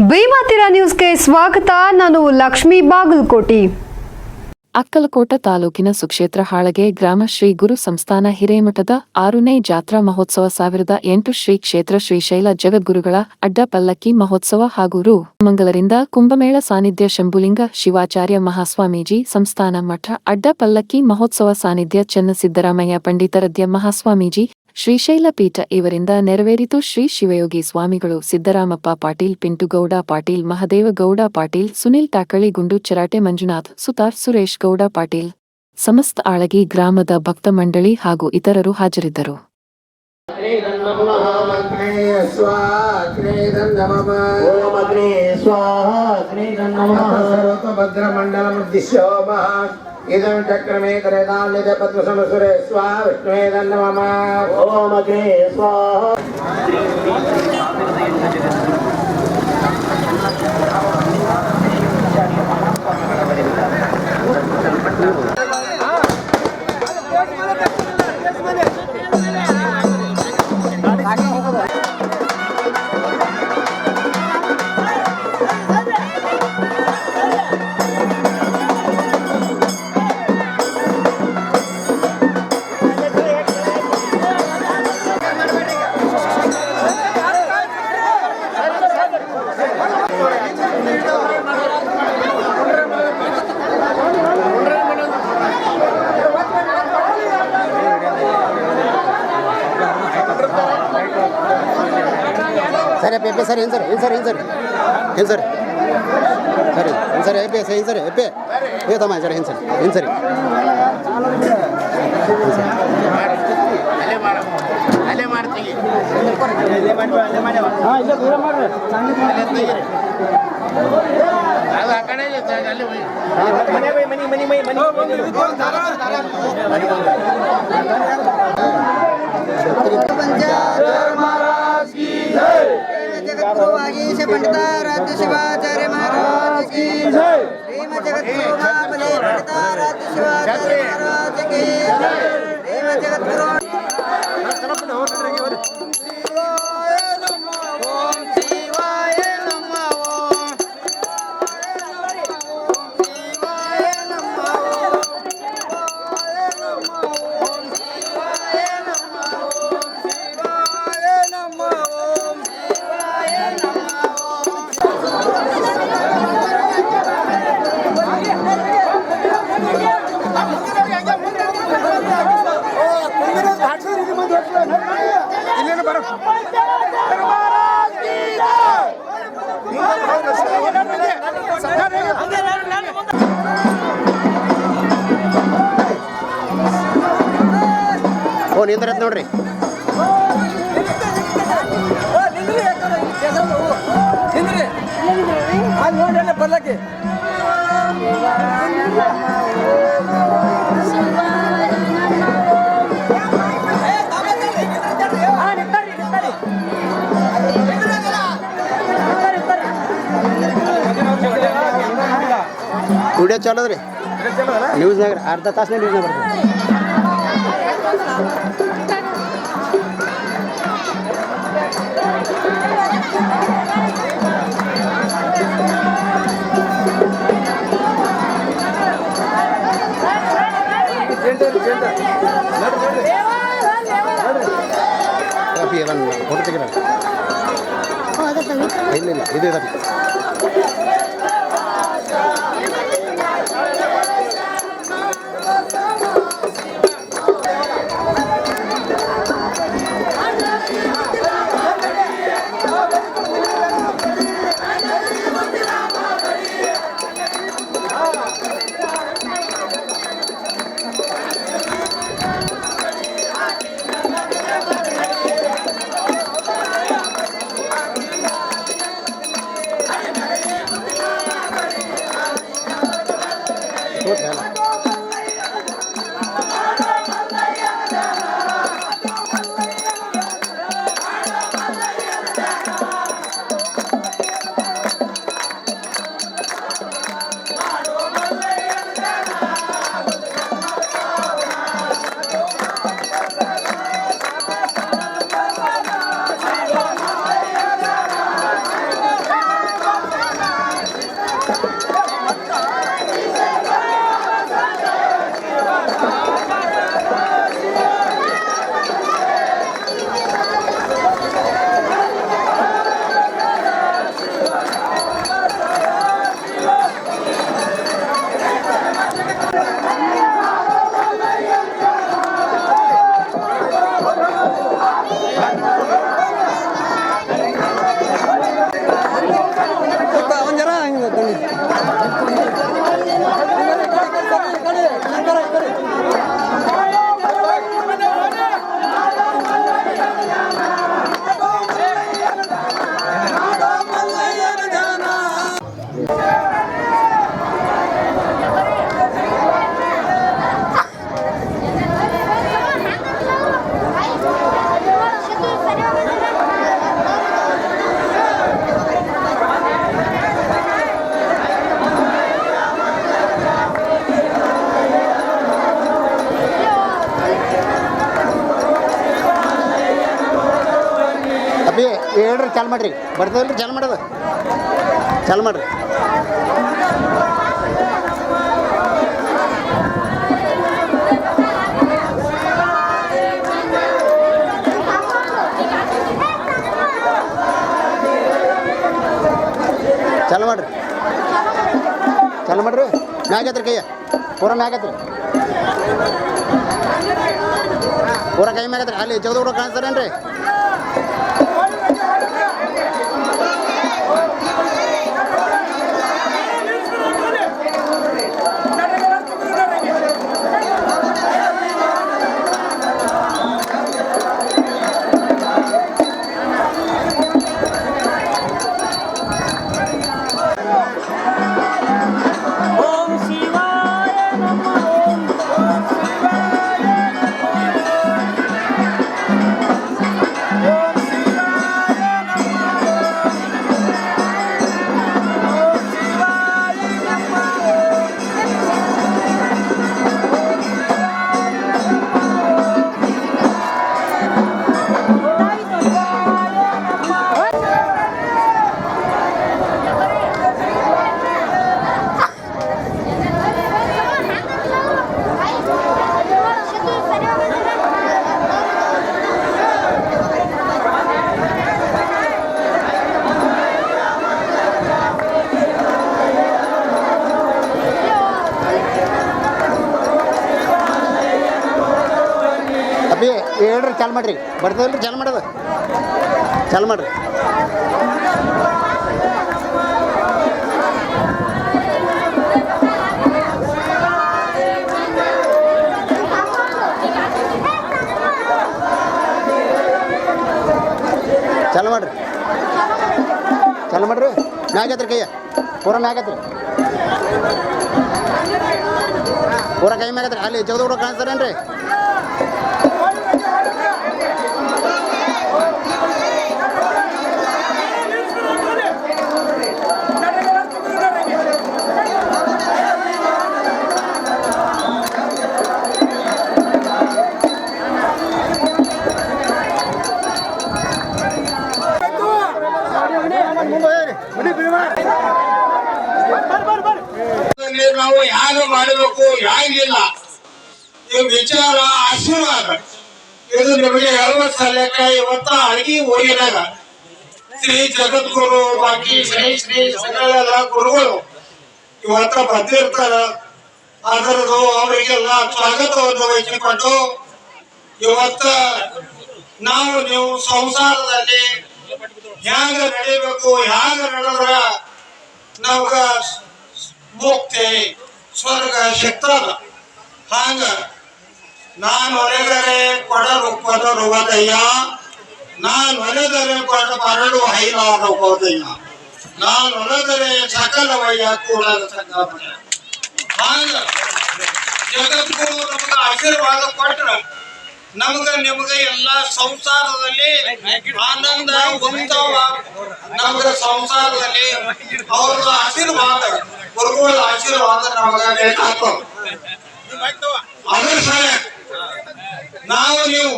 ಭೀಮಾತಿರ ನ್ಯೂಸ್ಗೆ ಸ್ವಾಗತ. ನಾನು ಲಕ್ಷ್ಮೀ ಬಾಗಲಕೋಟಿ. ಅಕ್ಕಲಕೋಟ ತಾಲೂಕಿನ ಸುಕ್ಷೇತ್ರ ಹಾಳಗೆ ಗ್ರಾಮ ಶ್ರೀ ಗುರು ಸಂಸ್ಥಾನ ಹಿರೇಮಠದ ಆರುನೇ ಜಾತ್ರಾ ಮಹೋತ್ಸವ ಸಾವಿರದ ಎಂಟು ಶ್ರೀ ಕ್ಷೇತ್ರ ಶ್ರೀಶೈಲ ಜಗದ್ಗುರುಗಳ ಅಡ್ಡ ಪಲ್ಲಕ್ಕಿ ಮಹೋತ್ಸವ ಹಾಗೂ ರು ಮಂಗಲರಿಂದ ಕುಂಭಮೇಳ ಸಾನ್ನಿಧ್ಯ ಶಂಭುಲಿಂಗ ಶಿವಾಚಾರ್ಯ ಮಹಾಸ್ವಾಮೀಜಿ ಸಂಸ್ಥಾನ ಮಠ ಅಡ್ಡ ಪಲ್ಲಕ್ಕಿ ಮಹೋತ್ಸವ ಸಾನ್ನಿಧ್ಯ ಚನ್ನಸಿದ್ದರಾಮಯ್ಯ ಪಂಡಿತರದ್ಯ ಮಹಾಸ್ವಾಮೀಜಿ ಶ್ರೀಶೈಲ ಪೀಠ ಇವರಿಂದ ನೆರವೇರಿತು ಶ್ರೀ ಶಿವಯೋಗಿ ಸ್ವಾಮಿಗಳು ಸಿದ್ದರಾಮಪ್ಪ ಪಾಟೀಲ್ ಪಿಂಟುಗೌಡ ಪಾಟೀಲ್ ಮಹದೇವಗೌಡ ಪಾಟೀಲ್ ಸುನಿಲ್ ಟಾಕಳಿ ಗುಂಡು ಚರಾಟೆ ಮಂಜುನಾಥ್ ಸುತಾರ್ ಸುರೇಶ್ ಗೌಡ ಪಾಟೀಲ್ ಸಮಸ್ತ ಆಳಗಿ ಗ್ರಾಮದ ಭಕ್ತ ಮಂಡಳಿ ಹಾಗೂ ಇತರರು ಹಾಜರಿದ್ದರು. ಭದ್ರಮಂಡಲ ఇదం చక్రమే తరేదాన్యజపద్మసమసురే స్వా విష్ణువేదన్న మమ ఓమగ్నే స్వాహ ಸರಿ ಏನು ಸರ್ ಏನು ಸರ್ ಏನು ಸರ್ ಏನು ಸರಿ ಸರಿ ಏನು ಸರಿ ಎಪ್ಪೆ ಸರಿ ಏನು ಸರಿ ಎಪ್ಪೆ ಏ ತಮ್ಮ ಸರಿ ಏನು ಸರಿ वागी से पंडिता रात शिवाचार्य महाराज की। प्रेम जगत गुरुनापले पंडिता रात शिवाचार्य महाराज की। प्रेम जगत गुरु ವಿಡಿಯೋ ಚಲೋದ್ರಿ? ನ್ಯೂಸ್ನಾಗ ಅರ್ಧ ತಾಸನೇ ನ್ಯೂಸ್ನಾಗ ಬರ್ತದೆ ಕಾಫಿ ಅದನ್ನು ಫೋಟೋ ತೆಗಿರ ಇಲ್ಲ ಇಲ್ಲ ಇದು ಮಾಡ್ರಿ. ಬರ್ತದಲ್ರಿ ಚಾಲು ಮಾಡೋದು. ಚಾಲು ಮಾಡ್ರಿ. ಚಾಲು ಮಾಡ್ರಿ. ಚಾಲು ಮಾಡ್ರಿ. ಮ್ಯಾಗತ್ರಿ ಕೈಯ ಪೂರ ಮ್ಯಾಗತ್ರಿ ಪೂರ ಕೈ ಮ್ಯಾಗತ್ರಿ ಅಲ್ಲಿ ಜಗದೂರು ಕಾಣಿಸ್ತಾರೇನ್ರಿ? ಮಾಡ್ರಿ. ಬರ್ತದಲ್ರಿ ಚಾಲು ಮಾಡೋದು. ಚಾಲು ಮಾಡ್ರಿ. ಚಾಲು ಮಾಡ್ರಿ. ಚಾಲು ಮಾಡ್ರಿ. ಮ್ಯಾಗತ್ರಿ ಕೈಯ ಪೂರ ಮ್ಯಾಗತ್ರಿ ಪೂರ ಕೈ ಮ್ಯಾಗತ್ರಿ ಅಲ್ಲಿ ಜಗದೂರು ಕಾಣಿಸ್ತಾರೇನ್ರಿ? ಯಾರು ಮಾಡಬೇಕು? ಯಾರಿಗಿಲ್ಲ. ಈ ವಿಚಾರ, ಆಶೀರ್ವಾದ. ಇದು ನಿಮಗೆ ಹೇಳುವ ಸಲಕ ಇವತ್ತ ಅಡಿಗೆ ಹೋಗಿದಾಗ ಶ್ರೀ ಜಗದ್ಗುರು, ಬಾಕಿ ಶ್ರೀ ಶ್ರೀ ಸಕಲೆಲ್ಲ ಗುರುಗಳು. ಇವತ್ತ ಬಂದಿರ್ತಾರ. ಅದರದು ಅವರಿಗೆಲ್ಲ ಸ್ವಾಗತವನ್ನು ವಹಿಸಿಕೊಂಡು ಇವತ್ತ ನಾವು ನೀವು ಸಂಸಾರದಲ್ಲಿ ಹ್ಯಾಂಗ ನಡಿಬೇಕು ಹ್ಯಾಂಗ ನಡೆದ್ರ ನಮ್ಗ ಮುಕ್ತಿ. ಸ್ವರ್ಗ ಸಿಗ್ತದ ಹಂಗ ನಾನು ಒಲೆದರೆ ಕೊಡಲು ರೂಪದ ಹೋದಯ್ಯ ನಾನು ಒಲೆದರೆ ಕೊಡ ಮರಳು ಹೈಲಾದ ಹೋದಯ್ಯ. ನಾನು ಒಲೆದರೆ ಸಕಲವಯ್ಯ ಕೂಡ ಹಾಂಗ ಜಗದ್ಗುರು ನಮ್ಗೆ ಆಶೀರ್ವಾದ ಕೊಟ್ರ, ನಮಗ ನಿಮಗೆ ಎಲ್ಲಾ ಸಂಸಾರದಲ್ಲಿ ಆನಂದ ಉಂಟವ. ನಮ್ಗ ಸಂಸಾರದಲ್ಲಿ ಅವ್ರದ್ದು ಆಶೀರ್ವಾದ. ಗುರುಗಳ ಆಶೀರ್ವಾದ ನಮಗ ಬೇಕಾಗ್ತವ ಅದ್ರ ಸರಿ ನಾವು ನೀವು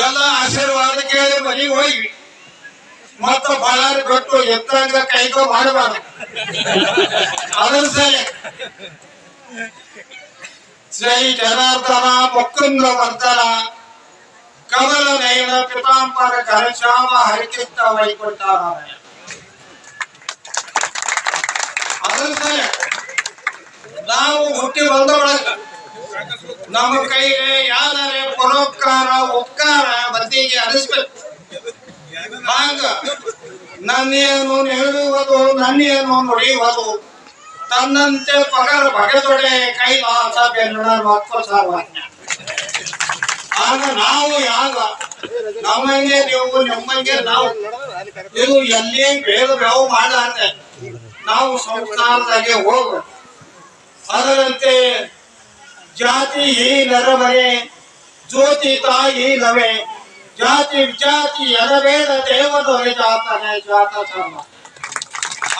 ಎಲ್ಲ ಆಶೀರ್ವಾದ ಕೇಳಿ ಮನೆಗೆ ಹೋಗಿ ಮತ್ತ ಬಳ್ಳಾರಿ ಬಿಟ್ಟು ಎತ್ತಂಗ ಕೈಗೋ ಮಾಡಬಾರ್ದು. ಅದರ ಸಲೆ ಶ್ರೀ ಜನಾರ್ದನ ಮುಕುಂದ ವರ್ಧನ ಕಮಲ ನಯನ ಪಿತಾಂಬರ ಘನಶ್ಯಾಮ ಹರಿಕಿತ್ತ ವೈಕುಂಠನಾರಾಯಣ ನಾವು ಹುಟ್ಟಿ ಬಂದ ಒಳಗ ನಮ್ಮ ಕೈಗೆ ಯಾವ್ದಾರೆ ಪರೋಪಕಾರ, ಉಪಕಾರ ಬದಿಗೆ ಅನಿಸ್ಬೇಕು. ಹಾಗ ನನ್ನೇನು ನೆರಳುವುದು, ನನ್ನೇನು ನುಡಿಯುವುದು, ತನ್ನಂತೆ ಪಗರ ಬಗೆದೊಡೆ ಮಕ್ಕಳು ಸಾರ್ವಜ್ಞ ಆಗ ನಾವು ಯಾಗ? ನಮ್ಮಂಗೆ ನೀವು, ನಿಮ್ಮಂಗೆ ನಾವು. ಇದು ಎಲ್ಲಿ ಭೇದ ಭಾವ ಮಾಡಲಾರ್ದೆ ನಾವು ಸಂಸಾರದಾಗೆ ಹೋಗು. ಅದರಂತೆ ಜಾತಿ ಈ ನರಮನೆ ಜ್ಯೋತಿ ತಾಯಿ ನವೆ, ಜಾತಿ ವಿಜಾತಿ ಎಡಬೇಡ ದೇವದೊರೆ ಜಾತನೆ ಜಾತ ಧರ್ಮ.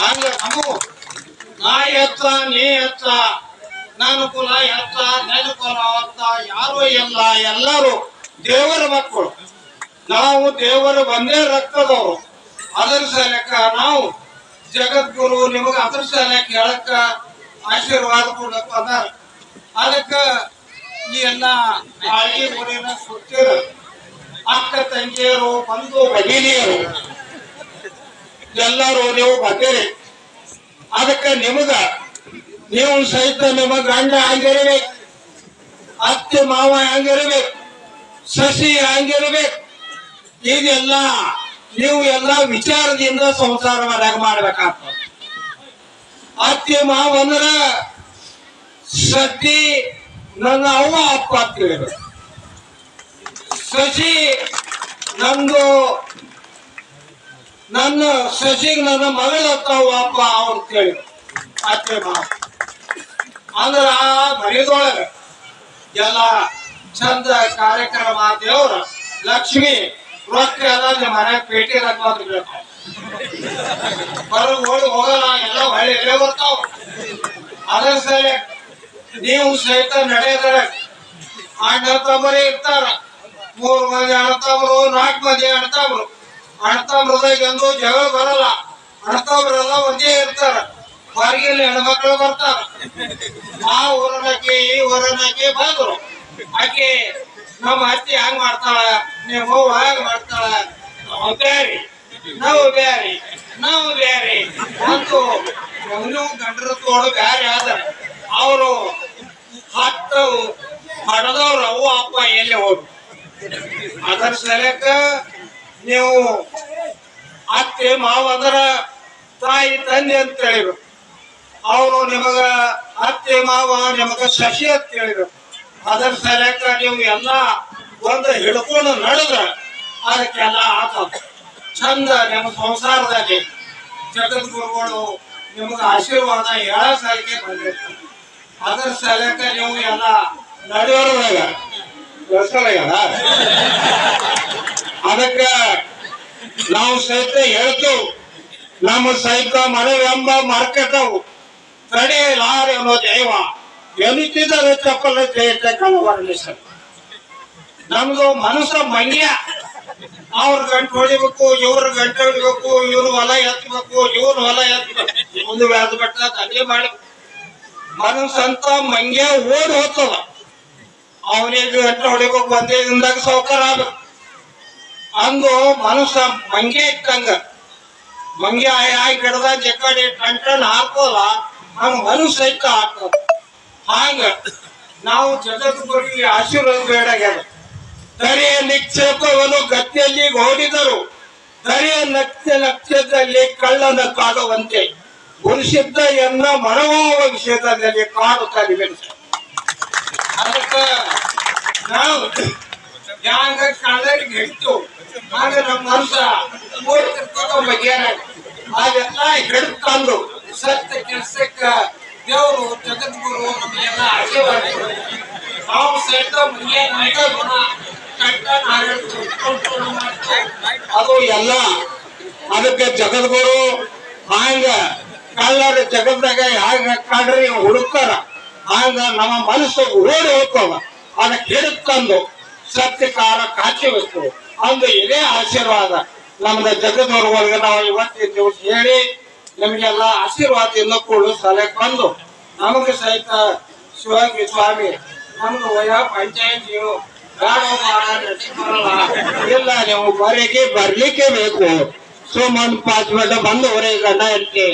ಹಂಗ ನಮು ನಾ ಎತ್ತ ನೀ ಎತ್ತ ನಾನು ಕುಲ ಎತ್ತ ನನ್ನ ಕುಲ ಎತ್ತ ಯಾರು ಇಲ್ಲ, ಎಲ್ಲರೂ ದೇವರ ಮಕ್ಕಳು. ನಾವು ದೇವರು ಒಂದೇ ರಕ್ತದವರು. ಅದರ ಸಲಕ ನಾವು ಜಗದ್ಗುರು ನಿಮಗ ಅದೃಷ್ಟ ಸಲಕ ಹೇಳಕ್ಕ ಆಶೀರ್ವಾದ ಕೊಡಕ್ಕ ಅದಾರ. ಅದಕ್ಕ ಈ ಎಲ್ಲ ಆಳಿ ಊರಿನ ಸುತ್ತಿರ ಅಕ್ಕ, ತಂಗಿಯರು, ಬಂಧು, ಭಗಿನಿಯರು, ಎಲ್ಲರೂ ನೀವು ಬರ್ತೀರಿ ಅದಕ್ಕ ನಿಮಗ, ನೀವು ಸಹಿತ ನಿಮ್ಮ ಗಂಡ ಹಂಗಿರ್ಬೇಕು, ಅತ್ತೆ ಮಾವ ಹಂಗಿರ್ಬೇಕು, ಸಸಿ ಹಂಗಿರ್ಬೇಕು. ಇದೆಲ್ಲ ನೀವು ಎಲ್ಲ ವಿಚಾರದಿಂದ ಸಂಸಾರ ಮನ್ಯಾಗ ಮಾಡ್ಬೇಕಾಗ್ತದೆ. ಅತ್ತೆ ಮಾವ ಅಂದ್ರ ಸತಿ ನನ್ನ ಅವ್ವ ಅಪ್ಪ ಅಂತ ಶಶಿ ನಂದು ನನ್ನ ಶಶಿಗ್ ನನ್ನ ಮಗಳ ಅತ್ತಾವ ಅಪ್ಪ ಕೇಳಿ ಅತ್ತೆ ಮಾವ. ಅಂದ್ರ ಬರೀದೊಳಗ ಎಲ್ಲ ಚಂದ ಕಾರ್ಯಕ್ರಮ ದೇವ್ರ, ಲಕ್ಷ್ಮಿ ರೊಕ್ಕ ಎಲ್ಲ ನಿಮ್ಮ ಪೇಟೆ ಹೊರಗೆ ಓಡಿ ಹೋಗಲ್ಲ, ಎಲ್ಲ ಹೊಳ್ಳಿ ಎಲ್ಲೇ ಬರ್ತಾವ. ಅದ್ರ ಸರಿ, ನೀವು ಸಹಿತ ನಡೆಯದ್ರ ಅಣ್ಣ ತಮ್ಮರೇ ಇರ್ತಾರ. ಮೂರು ಮಂದಿ ಅಣ್ತಾವ್ರು ನಾಲ್ಕು ಮಂದಿ ಅಣ್ತಾವ್ರು ಅಣ್ತಾಮ್ರದಾಗ ಎಂದು ಜಗಳ ಬರಲ್ಲ. ಅಣ್ತಾವ್ರೆಲ್ಲ ಒಂದೇ ಇರ್ತಾರ. ಹೊರಗಿಲ್ಲಿ ಹೆಣ್ಮಕ್ಳು ಬರ್ತಾರ. ಆ ಊರನಕ್ಕೆ ಈ ಊರನಕ್ಕೆ ಬಂದ್ರು. ಆಕೆ ನಮ್ಮ ಅತ್ತಿ ಹಂಗ್ ಮಾಡ್ತಾಳ? ನಿಮ್ಮ ಅವ್ವ ಹಾಗ ಮಾಡ್ತಾಳ? ನಾವು ಬ್ಯಾರಿ ನಾವು ಬ್ಯಾರಿ ನಾವು ಬ್ಯಾರಿ ಒಂದು ಅವನು ಗಂಡರ ತೋಡು ಬ್ಯಾರಿ ಆದ ಅವರು ಹತ್ತು ಹಡದವ್ರು ಅವು ಅಪ್ಪ ಎಲ್ಲಿ ಹೋದ್ರು? ಅದರ ಸಲಕ ನೀವು ಅತ್ತೆ ಮಾವ ಅದರ ತಾಯಿ ತಂದೆ ಅಂತ ಹೇಳಿರು ಅವರು ನಿಮಗ ಅತ್ತೆ ಮಾವ ನಿಮಗ ಶಶಿ ಅಂತ ಹೇಳಿದ್ರು. ಅದರ ಸಲಕ ನೀವು ಎಲ್ಲ ಒಂದು ಹಿಡ್ಕೊಂಡು ನಡೆದ್ರ ಅದಕ್ಕೆಲ್ಲ ಆತ ಚಂದ ನಿಮ್ಮ ಸಂಸಾರದಲ್ಲಿ ಜಗದ್ಗುರುಗಳು ನಿಮಗ ಆಶೀರ್ವಾದ ಹೇಳೋ ಸಲಕ್ಕೆ ಬಂದಿರ್ತಾರೆ. ಅದರ ಸಲಕ ನೀವು ಎಲ್ಲ ನಡೆಯೋರ್ದಾಗ ಅದಕ್ಕೆ ನಾವು ಸಹಿತ ಹೇಳ್ತೇವೆ ನಮ್ಮ ಸಹಿತ ಮನವೆಂಬ ಮಾರ್ಕೆಟವು ತಡೆಯಲಾರೆ ಅನ್ನೋ ದೈವ. ಎನಿತಿದರೆ ಚಪ್ಪಲ ಸರ್. ನಮ್ದು ಮನಸ್ಸ ಮಂಗ್ಯ ಅವ್ರ ಗಂಟು ಹೊಡಿಬೇಕು, ಇವ್ರ ಗಂಟು ಹೊಡಿಬೇಕು, ಇವ್ರ ಹೊಲ ಎತ್ತಬೇಕು ಇವ್ರ ಹೊಲ ಎತ್ತಬೇಕು ಮುಂದೆ ವ್ಯಾಧ ಬಟ್ಟ ಹಂಗೆ ಮಾಡಿ. ಮನಸ್ಸಂತ ಮಂಗ್ಯ ಓಡಿ ಹೋಗ್ತದ. ಅವನಿಗೆ ಗಂಟು ಹೊಡಿಬೇಕು ಒಂದೇ ದಿನದಾಗ ಸೌಕರ್ಯ ಆಗ್ಬೇಕು. ಅಂದು ಮನಸ್ಸ ಮಂಗೆ ಇಟ್ಟಂಗ. ಮಂಗೆ ಆಯ್ ಆಯ್ ಗಿಡದ ಜಕ್ಕಡಿ ಟನ್ ಟನ್ ಹಾಕೋಲ್ಲ ಹಂಗ ಮನಸ್ಸೈತ ಹಾಕೋದು ಹಾಂಗ ನಾವು ಜಗದ್ಗುರಿಗೆ ಆಶೀರ್ವಾದ ಬೇಡಾಗ್ಯದ. ತರೆಯ ನಿಕ್ಷೇಪವನ್ನು ಗದ್ದೆಯಲ್ಲಿ ಓಡಿದರು ದರಿಯ ನಕ್ಷ ನಕ್ಷದಲ್ಲಿ ಕಳ್ಳನ ಕಾಡುವಂತೆ ಗುರುಸಿದ್ದ ಎನ್ನ ಮನವಾವ ವಿಷಯದಲ್ಲಿ ಕಾಡುತ್ತಾರೆ ಅದಕ್ಕ ನಾವು ಯಾಂಗ ಕಳ್ಳರಿಗೆ ಹಿಡಿತು, ಆಗ ನಮ್ಮ ಮನಸ್ಸ ಮೂರ್ತಿರ್ತದ ಬಗ್ಗೆ ಅದೆಲ್ಲ ಹಿಡಿದು ತಂದು ಸತ್ಯ ಕೆಲಸಕ್ಕ ದೇವರು ಜಗದ್ಗುರು ನಮಗೆಲ್ಲ ಆಶೀರ್ವಾದ. ನಾವು ಸಹಿತ ಮುಂದೆ ಅದು ಎಲ್ಲ ಅದಕ್ಕೆ ಜಗದ್ಗುರು ಹಂಗ ಕಳ್ಳರ ಜಗದ್ದಾಗ ಹ್ಯಾಂಗ ಕಳ್ರಿ ಹುಡುಕ್ತಾರ. ಹಂಗ ನಮ್ಮ ಮನಸ್ಸು ಓಡಿ ಹೋಗ್ತವ ಅದಕ್ಕೆ ಹಿಡಿದು ತಂದು ಸತ್ಯಕಾರ ಕಾಚಬೇಕು. ಅಂದು ಇದೇ ಆಶೀರ್ವಾದ. ನಮ್ದ ಜಗದ್ಗುರುವರ್ಗ ನಾವು ಇವತ್ತಿನ ದಿವಸ ಹೇಳಿ ನಿಮಗೆಲ್ಲ ಆಶೀರ್ವಾದದಿಂದ ಕೊಡು ಸಲಹೆ ಬಂದು ನಮಗೆ ಸಹಿತ ಶಿವಾಜಿ ಸ್ವಾಮಿ, ನಮ್ದು ವಯ ಪಂಚಾಯತಿ ಬೇಡ. ಇಲ್ಲ ನೀವು ಬರೀಗೆ ಬರ್ಲಿಕ್ಕೆ ಬೇಕು. ಸುಮ್ಮನೆ ಪಾಂಚ್ ಮಿನಿಟ್ ಬಂದವರೇ ಗಂಡ ಇರ್ತಿ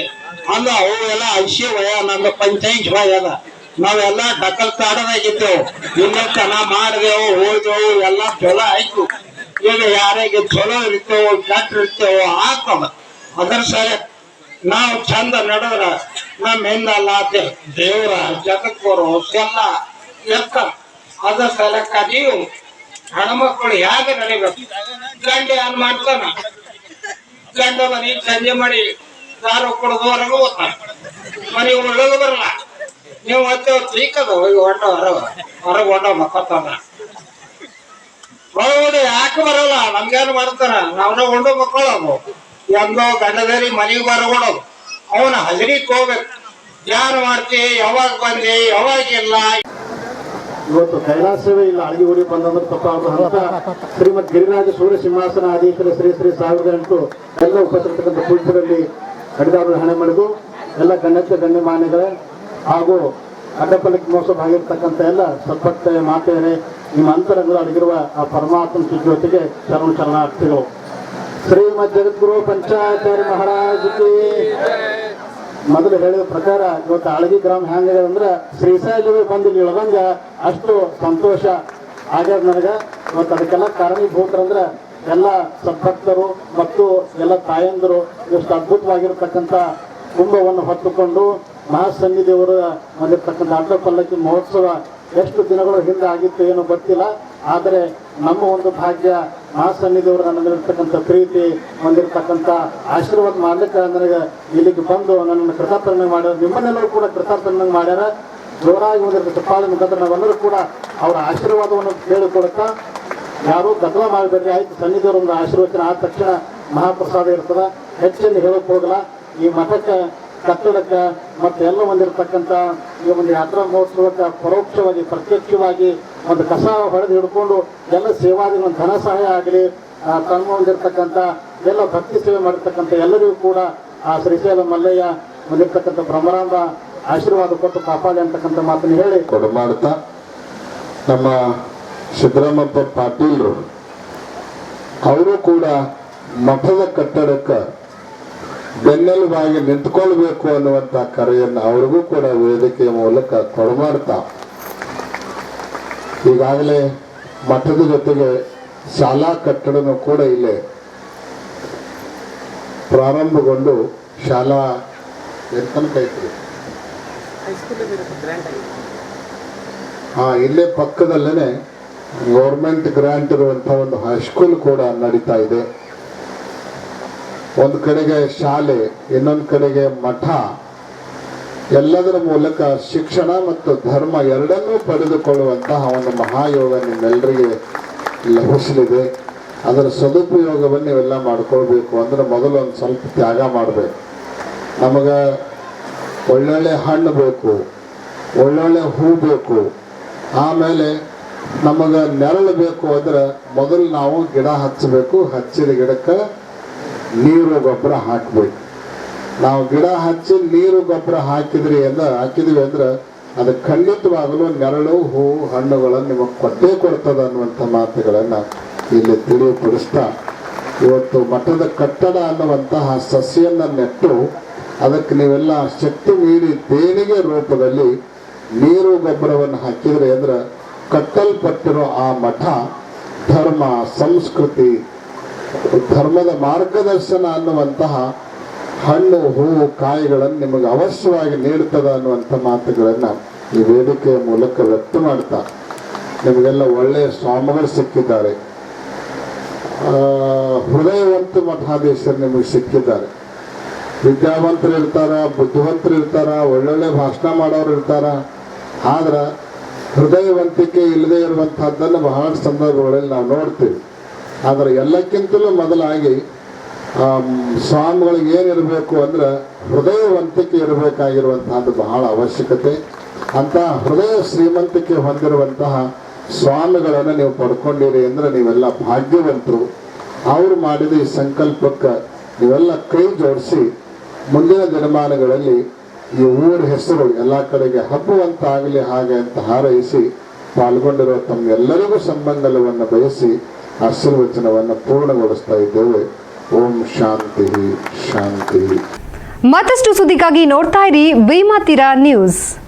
ಅಂದ ಅವು ಎಲ್ಲ ಐಶಿ ವಯ ನಮ್ದು ಪಂಚಾಯತ್ ವಯ ಅದ. ನಾವೆಲ್ಲ ಡಕಲ್ ಕಾಡದಾಗಿದ್ದೆವು. ಇನ್ನ ತನ ಮಾಡಿದೆವು, ಹೋದೆವು, ಎಲ್ಲ ಚಲೋ ಆಯ್ತು. ಈಗ ಯಾರಿಗೆ ಚಲೋ ಇರ್ತೇವೋ ಕೆಟ್ಟ ಇರ್ತೇವೋ ಆಗ್ತದ ಅದರ ಸರಿ ನಾವು ಚಂದ ನಡೆದ್ರ ನಮ್ಮ ಹಿಂದಲ್ಲ ದೇ- ದೇವ್ರ ಬರೋ ಎಲ್ಲ ಎತ್ತ. ಅದ ಸಲಕ್ಕ ನೀವು ಹೆಣ್ಮಕ್ಳು ಹೇಗೆ ನಡಿಬೇಕು? ಗಂಡ ಏನ್ ಮಾಡ್ತಾನ. ಗಂಡ ಮನಿ ಸಂಜೆ ಮಾಡಿ ದಾರು ಕುಡಿದು ಓದ್ತಾನ ಮನೆ ಒಳಗೆ ಬರಲ್ಲ. ನೀವು ಮತ್ತೆ ಚೀಕದ ಹೋಗಿ ಹೊಂಡ ಹೊರ ಹೊರಗೆ ಹೊಂಡ ಮಕ್ಕತ್ತಾನ ಯಾಕೆ ಬರಲ್ಲ? ನಮ್ಗೇನು ಮಾಡ್ತಾರ? ನಾವ್ನ ಹೊಂಡು ಮಕ್ಕಳದು ಎಂದೋ ಗಂಡದಲ್ಲಿ ಮನೆಗೆ ಬರಗೊಡೋದು ಅವನ ಹಜರಿ ಹೋಗ್ಬೇಕು. ಯಾರು ಮಾಡ್ತಿ, ಯಾವಾಗ ಬಂದಿ, ಯಾವಾಗಿಲ್ಲ. ಇವತ್ತು ಕೈಲಾಸವೇ ಇಲ್ಲ. ಊರಿ ಬಂದಂದ್ರೆ ಅಂತ ಶ್ರೀಮದ್ ಗಿರಿರಾಜ ಸೂರ್ಯ ಸಿಂಹಾಸನ ಅಧೀಶ್ವರ ಶ್ರೀ ಶ್ರೀ ಸಾವಿರದ ಎಂಟು ಎಲ್ಲ ಉಪಸ್ಥಿತಕ್ಕಂಥ ಪುರುಷರಲ್ಲಿ ಕಡಿದಾರರು ಹಣೆ ಮಾಡಿದು ಎಲ್ಲ ಗಣ್ಯತ್ಯ ಗಣ್ಯಮಾನ್ಯಗಳೇ. ಹಾಗೂ ಅಡ್ಡಪಲ್ಲಕ್ಕೆ ಮೋಸ ಆಗಿರ್ತಕ್ಕಂಥ ಎಲ್ಲ ಸತ್ಪತ್ತೆ ಮಾತೆಯರೇ, ನಿಮ್ಮ ಅಂತರಂಗದಲ್ಲಿ ಅಡಗಿರುವ ಆ ಪರಮಾತ್ಮ ಜೊತೆಗೆ ಶರಣ ಶರಣಾರ್ಥಿಗಳು. ಶ್ರೀಮದ್ ಜಗದ್ಗುರು ಪಂಚಾಯತಾರಿ ಮಹಾರಾಜಕ್ಕೆ ಮೊದಲು ಹೇಳಿದ ಪ್ರಕಾರ ಇವತ್ತು ಆಳಗಿ ಗ್ರಾಮ ಹೆಂಗಿದೆ ಅಂದ್ರೆ ಶ್ರೀಶೈಲವೇ ಬಂದು ಇಳ್ದಂಗ ಅಷ್ಟು ಸಂತೋಷ ಆಗ್ಯದ ನನಗೆ. ಇವತ್ತು ಅದಕ್ಕೆಲ್ಲ ಕಾರಣೀಭೂತರಂದ್ರೆ ಎಲ್ಲ ಸದ್ಭಕ್ತರು ಮತ್ತು ಎಲ್ಲ ತಾಯಂದರು ಎಷ್ಟು ಅದ್ಭುತವಾಗಿರ್ತಕ್ಕಂಥ ಕುಂಭವನ್ನು ಹೊತ್ತುಕೊಂಡು ಮಹಾಸನ್ನಿಧಿಯವರ ಬಂದಿರತಕ್ಕಂಥ ಅಡ್ಡ ಪಲ್ಲಕ್ಕಿ ಮಹೋತ್ಸವ ಎಷ್ಟು ದಿನಗಳ ಹಿಂದೆ ಆಗಿತ್ತು ಏನು ಗೊತ್ತಿಲ್ಲ. ಆದರೆ ನಮ್ಮ ಒಂದು ಭಾಗ್ಯ ಮಹಾಸನ್ನಿಧಿಯವರ ಇರ್ತಕ್ಕಂಥ ಪ್ರೀತಿ ಹೊಂದಿರತಕ್ಕಂಥ ಆಶೀರ್ವಾದ ಮಾಡ್ಲಿಕ್ಕೆ ನನಗೆ ಇಲ್ಲಿಗೆ ಬಂದು ನನ್ನನ್ನು ಕೃತಾರ್ಥನ ಮಾಡ್ಯಾರ ನಿಮ್ಮನ್ನೆಲ್ಲರೂ ಕೂಡ ಕೃತಾರ್ಥನ ಮಾಡ್ಯಾರ. ಜೋರಾಗಿ ಹೊಂದಿರ್ತಕ್ಕಂಥ ಪಾಲಿನ ಮುಖಾಂತರ ನಾವೆಲ್ಲರೂ ಕೂಡ ಅವರ ಆಶೀರ್ವಾದವನ್ನು ಕೇಳಿಕೊಡುತ್ತಾ, ಯಾರು ಗದ್ದಲ ಮಾಡಬೇಡ್ರಿ ಆಯ್ತು, ಸನ್ನಿಧಿಯವರು ಒಂದು ಆಶೀರ್ವಚನ ಆದ ತಕ್ಷಣ ಮಹಾಪ್ರಸಾದ ಇರ್ತದೆ. ಹೆಚ್ಚಿನ ಹೇಳಕ್ ಹೋಗಲ್ಲ, ಈ ಮಠಕ್ಕೆ, ಕಟ್ಟಡಕ್ಕೆ ಮತ್ತೆ ಎಲ್ಲ ಹೊಂದಿರತಕ್ಕಂಥ ಈ ಒಂದು ಯಾತ್ರಾ ಮಹೋತ್ಸವಕ್ಕೆ ಪರೋಕ್ಷವಾಗಿ, ಪ್ರತ್ಯಕ್ಷವಾಗಿ ಒಂದು ಕಸ ಹೊಡೆದು ಹಿಡ್ಕೊಂಡು ಎಲ್ಲ ಸೇವಾದಿನ ಧನ ಸಹಾಯ ಆಗಲಿ ತಮ್ಮ ಎಲ್ಲ ಭಕ್ತಿ ಸೇವೆ ಮಾಡಿರ್ತಕ್ಕಂಥ ಎಲ್ಲರಿಗೂ ಕೂಡ ಆ ಶ್ರೀಶೈಲ ಮಲ್ಲಯ್ಯ ಹೊಂದಿರ್ತಕ್ಕಂಥ ಭ್ರಮರಾಂಬ ಆಶೀರ್ವಾದ ಕೊಟ್ಟು ಕಾಪಾಡಿ ಅಂತಕ್ಕಂಥ ಮಾತನ್ನು ಹೇಳಿ. ಕೊಡು ಮಾಡ್ತಾ ನಮ್ಮ ಸಿದ್ದರಾಮಪ್ಪ ಪಾಟೀಲ್ರು, ಅವರು ಕೂಡ ಮಠದ ಕಟ್ಟಡಕ್ಕೆ ಬೆನ್ನೆಲುಬಾಗಿ ನಿಂತ್ಕೊಳ್ಬೇಕು ಅನ್ನುವಂಥ ಕರೆಯನ್ನು ಅವ್ರಿಗೂ ಕೂಡ ವೇದಿಕೆಯ ಮೂಲಕ ಕೊಡಮಾಡ್ತಾ ಈಗಾಗಲೇ ಮಠದ ಜೊತೆಗೆ ಶಾಲಾ ಕಟ್ಟಡನೂ ಕೂಡ ಇಲ್ಲೇ ಪ್ರಾರಂಭಗೊಂಡು ಶಾಲಾ ತನಕ ಐತ್ರಿ ಹಾ, ಇಲ್ಲೇ ಪಕ್ಕದಲ್ಲೇ ಗೌರ್ಮೆಂಟ್ ಗ್ರಾಂಟ್ ಇರುವಂತ ಒಂದು ಹೈಸ್ಕೂಲ್ ಕೂಡ ನಡೀತಾ ಇದೆ. ಒಂದು ಕಡೆಗೆ ಶಾಲೆ, ಇನ್ನೊಂದು ಕಡೆಗೆ ಮಠ. ಎಲ್ಲದರ ಮೂಲಕ ಶಿಕ್ಷಣ ಮತ್ತು ಧರ್ಮ ಎರಡನ್ನೂ ಪಡೆದುಕೊಳ್ಳುವಂತಹ ಒಂದು ಮಹಾಯೋಗ ನಿಮ್ಮೆಲ್ಲರಿಗೆ ಲಭಿಸಲಿದೆ. ಅದರ ಸದುಪಯೋಗವನ್ನು ನೀವೆಲ್ಲ ಮಾಡ್ಕೊಳ್ಬೇಕು ಅಂದ್ರೆ ಮೊದಲು ಒಂದು ಸ್ವಲ್ಪ ತ್ಯಾಗ ಮಾಡಬೇಕು. ನಮಗೆ ಒಳ್ಳೊಳ್ಳೆ ಹಣ್ಣು ಬೇಕು, ಒಳ್ಳೊಳ್ಳೆ ಹೂ ಬೇಕು. ಆಮೇಲೆ ನಮಗೆ ನೆರಳು ಬೇಕು ಅಂದ್ರೆ ಮೊದಲು ನಾವು ಗಿಡ ಹಚ್ಚಬೇಕು, ಹಚ್ಚಿದ ಗಿಡಕ್ಕೆ ನೀರು ಗೊಬ್ಬರ ಹಾಕಬೇಕು. ನಾವು ಗಿಡ ಹಚ್ಚಿ ನೀರು ಗೊಬ್ಬರ ಹಾಕಿದ್ರಿ ಎಲ್ಲ ಹಾಕಿದ್ವಿ ಅಂದ್ರೆ ಅದು ಖಂಡಿತವಾಗಲೂ ನೆರಳು ಹೂವು ಹಣ್ಣುಗಳನ್ನು ನಿಮಗೆ ಕೊಟ್ಟೇ ಕೊಡ್ತದ ಅನ್ನುವಂಥ ಮಾತುಗಳನ್ನು ಇಲ್ಲಿ ತಿಳಿಯಪಡಿಸ್ತಾ ಇವತ್ತು ಮಠದ ಕಟ್ಟಡ ಅನ್ನುವಂತಹ ಸಸ್ಯನ್ನ ನೆಟ್ಟು ಅದಕ್ಕೆ ನೀವೆಲ್ಲ ಶಕ್ತಿ ಮೀರಿ ದೇಣಿಗೆ ರೂಪದಲ್ಲಿ ನೀರು ಗೊಬ್ಬರವನ್ನು ಹಾಕಿದ್ರೆ ಅಂದ್ರೆ ಕಟ್ಟಲ್ಪಟ್ಟಿರೋ ಆ ಮಠ ಧರ್ಮ, ಸಂಸ್ಕೃತಿ ಧರ್ಮದ ಮಾರ್ಗದರ್ಶನ ಅನ್ನುವಂತಹ ಹಣ್ಣು, ಹೂವು, ಕಾಯಿಗಳನ್ನು ನಿಮಗೆ ಅವಶ್ಯವಾಗಿ ನೀಡುತ್ತದೆ ಅನ್ನುವಂಥ ಮಾತುಗಳನ್ನು ಈ ವೇದಿಕೆಯ ಮೂಲಕ ವ್ಯಕ್ತ ಮಾಡ್ತಾ ನಿಮಗೆಲ್ಲ ಒಳ್ಳೆಯ ಸ್ವಾಮಿಗಳು ಸಿಕ್ಕಿದ್ದಾರೆ. ಹೃದಯವಂತ ಮಠಾಧೀಶರು ನಿಮಗೆ ಸಿಕ್ಕಿದ್ದಾರೆ. ವಿದ್ಯಾವಂತರು ಇರ್ತಾರ, ಬುದ್ಧಿವಂತರು ಇರ್ತಾರ, ಒಳ್ಳೊಳ್ಳೆ ಭಾಷಣ ಮಾಡೋರು ಇರ್ತಾರ. ಆದ್ರೆ ಹೃದಯವಂತಿಕೆ ಇಲ್ಲದೆ ಇರುವಂತಹದ್ದನ್ನು ಬಹಳ ಸಂದರ್ಭಗಳಲ್ಲಿ ನಾವು ನೋಡ್ತೀವಿ. ಆದರೆ ಎಲ್ಲಕ್ಕಿಂತಲೂ ಮೊದಲಾಗಿ ಸ್ವಾಮಿಗಳಿಗೆ ಏನಿರಬೇಕು ಅಂದ್ರೆ ಹೃದಯವಂತಿಕೆ ಇರಬೇಕಾಗಿರುವಂತಹದ್ದು ಬಹಳ ಅವಶ್ಯಕತೆ. ಅಂತ ಹೃದಯ ಶ್ರೀಮಂತಿಕೆ ಹೊಂದಿರುವಂತಹ ಸ್ವಾಮಿಗಳನ್ನು ನೀವು ಪಡ್ಕೊಂಡಿರಿ ಅಂದ್ರೆ ನೀವೆಲ್ಲ ಭಾಗ್ಯವಂತರು. ಅವ್ರು ಮಾಡಿದ ಈ ಸಂಕಲ್ಪಕ್ಕೆ ನೀವೆಲ್ಲ ಕೈ ಜೋಡಿಸಿ ಮುಂದಿನ ದಿನಮಾನಗಳಲ್ಲಿ ಈ ಊರ ಹೆಸರು ಎಲ್ಲ ಕಡೆಗೆ ಹಬ್ಬುವಂತಾಗಲಿ ಹಾಗೆ ಅಂತ ಹಾರೈಸಿ ಪಾಲ್ಗೊಂಡಿರುವ ತಮ್ಮೆಲ್ಲರಿಗೂ ಸಂಬಂಧವನ್ನು ಬಯಸಿ ಆಶೀರ್ವಚನವನ್ನು ಪೂರ್ಣಗೊಳಿಸ್ತಾ ಇದ್ದೇವೆ. ಓಂ ಶಾಂತಿ ಶಾಂತಿ. ಮತ್ತಷ್ಟು ಸುದ್ದಿಗಾಗಿ ನೋಡ್ತಾ ಇರಿ ವಿಮಾತಿರ ನ್ಯೂಸ್.